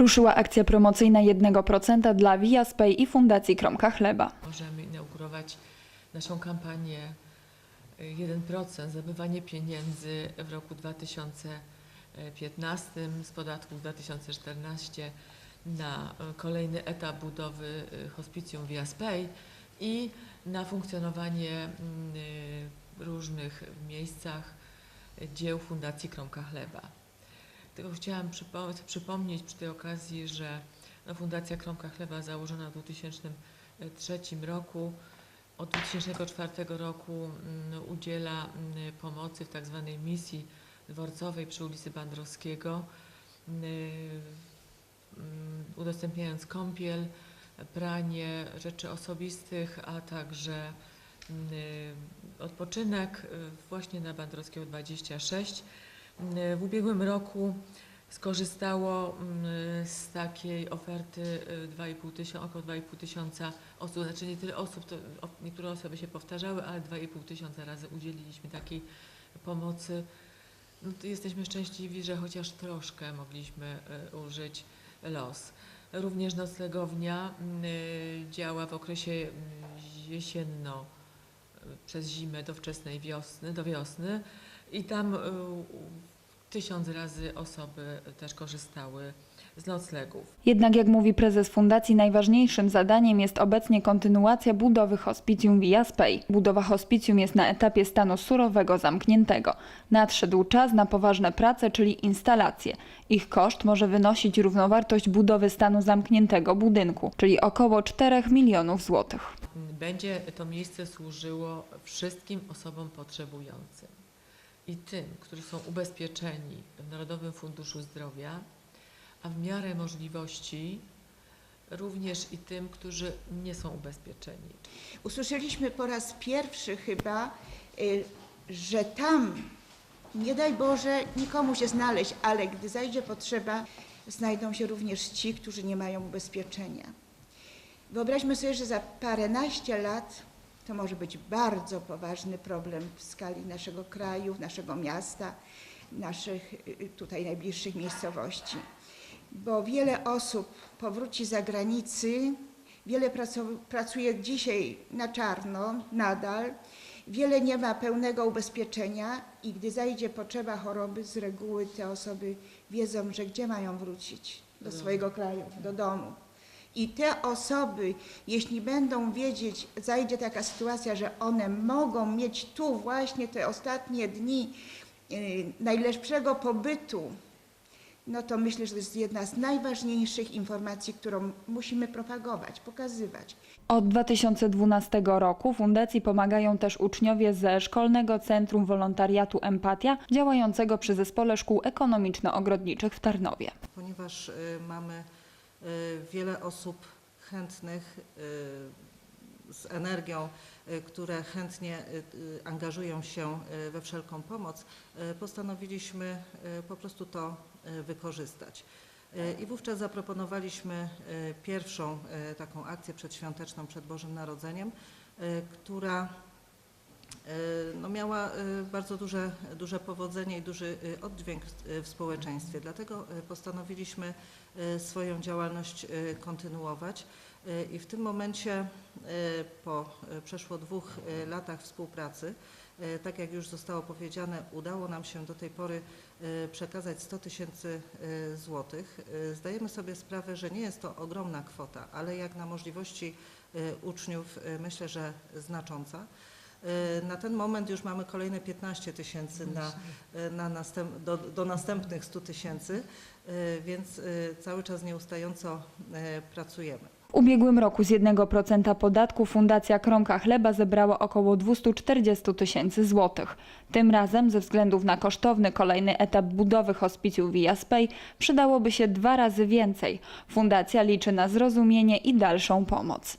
Ruszyła akcja promocyjna 1% dla Viaspay i Fundacji Kromka Chleba. Możemy inaugurować naszą kampanię y, 1% zabywanie pieniędzy w roku 2015 z podatku 2014 na y, kolejny etap budowy y, hospicjum Viaspay i na funkcjonowanie mm, y, w różnych miejscach y, dzieł Fundacji Kromka Chleba. Tylko chciałam przypo- przypomnieć przy tej okazji, że no, Fundacja Kromka Chleba założona w 2003 roku od 2004 roku mm, udziela mm, pomocy w tak zwanej misji dworcowej przy ulicy Bandrowskiego, mm, udostępniając kąpiel, pranie rzeczy osobistych, a także odpoczynek y, właśnie na Bandrowskiego 26. Mm, W ubiegłym roku skorzystało mm, z takiej oferty y, 2,5 tysiąca, około 2,5 tysiąca osób, znaczy nie tyle osób, to niektóre osoby się powtarzały, ale 2,5 tysiąca razy udzieliliśmy takiej pomocy. No, jesteśmy szczęśliwi, że chociaż troszkę mogliśmy y, użyć los. Również noclegownia y, działa w okresie y, jesienno y, przez zimę do wczesnej wiosny, do wiosny i tam y, tysiąc razy osoby też korzystały z noclegów. Jednak jak mówi prezes fundacji, najważniejszym zadaniem jest obecnie kontynuacja budowy hospicjum Viaspay. Budowa hospicjum jest na etapie stanu surowego zamkniętego. Nadszedł czas na poważne prace, czyli instalacje. Ich koszt może wynosić równowartość budowy stanu zamkniętego budynku, czyli około 4 milionów złotych. Będzie to miejsce służyło wszystkim osobom potrzebującym i tym, którzy są ubezpieczeni w Narodowym Funduszu Zdrowia, a w miarę możliwości również i tym, którzy nie są ubezpieczeni. Usłyszeliśmy po raz pierwszy chyba, y, że tam, nie daj Boże, nikomu się znaleźć, ale gdy zajdzie potrzeba, znajdą się również ci, którzy nie mają ubezpieczenia. Wyobraźmy sobie, że za paręnaście lat to może być bardzo poważny problem w skali naszego kraju, naszego miasta, naszych y, tutaj najbliższych miejscowości. Bo wiele osób powróci z zagranicy, wiele pracu- pracuje dzisiaj na czarno nadal, wiele nie ma pełnego ubezpieczenia i gdy zajdzie potrzeba choroby, z reguły te osoby wiedzą, że gdzie mają wrócić? Do swojego kraju, do domu. I te osoby, jeśli będą wiedzieć, zajdzie taka sytuacja, że one mogą mieć tu właśnie te ostatnie dni y, najlepszego pobytu, no to myślę, że to jest jedna z najważniejszych informacji, którą musimy propagować, pokazywać. Od 2012 roku fundacji pomagają też uczniowie ze Szkolnego Centrum Wolontariatu Empatia, działającego przy Zespole Szkół Ekonomiczno-Ogrodniczych w Tarnowie. ponieważ y, mamy wiele osób chętnych y, z energią, y, które chętnie y, y, angażują się y, we wszelką pomoc, y, postanowiliśmy y, po prostu to y, wykorzystać. Y, I wówczas zaproponowaliśmy y, pierwszą y, taką akcję przedświąteczną przed Bożym Narodzeniem, y, która y, no miała y, bardzo duże, duże powodzenie i duży y, oddźwięk w społeczeństwie. Dlatego postanowiliśmy swoją działalność kontynuować i w tym momencie po przeszło dwóch latach współpracy, tak jak już zostało powiedziane, udało nam się do tej pory przekazać 100 tysięcy złotych. Zdajemy sobie sprawę, że nie jest to ogromna kwota, ale jak na możliwości uczniów myślę, że znacząca. Y, Na ten moment już mamy kolejne 15 tysięcy na, y, na następ, do, do następnych 100 tysięcy, y, więc cały czas nieustająco pracujemy. W ubiegłym roku z 1% podatku Fundacja Kromka Chleba zebrała około 240 tysięcy złotych. Tym razem ze względów na kosztowny kolejny etap budowy hospicjum Viaspay przydałoby się dwa razy więcej. Fundacja liczy na zrozumienie i dalszą pomoc.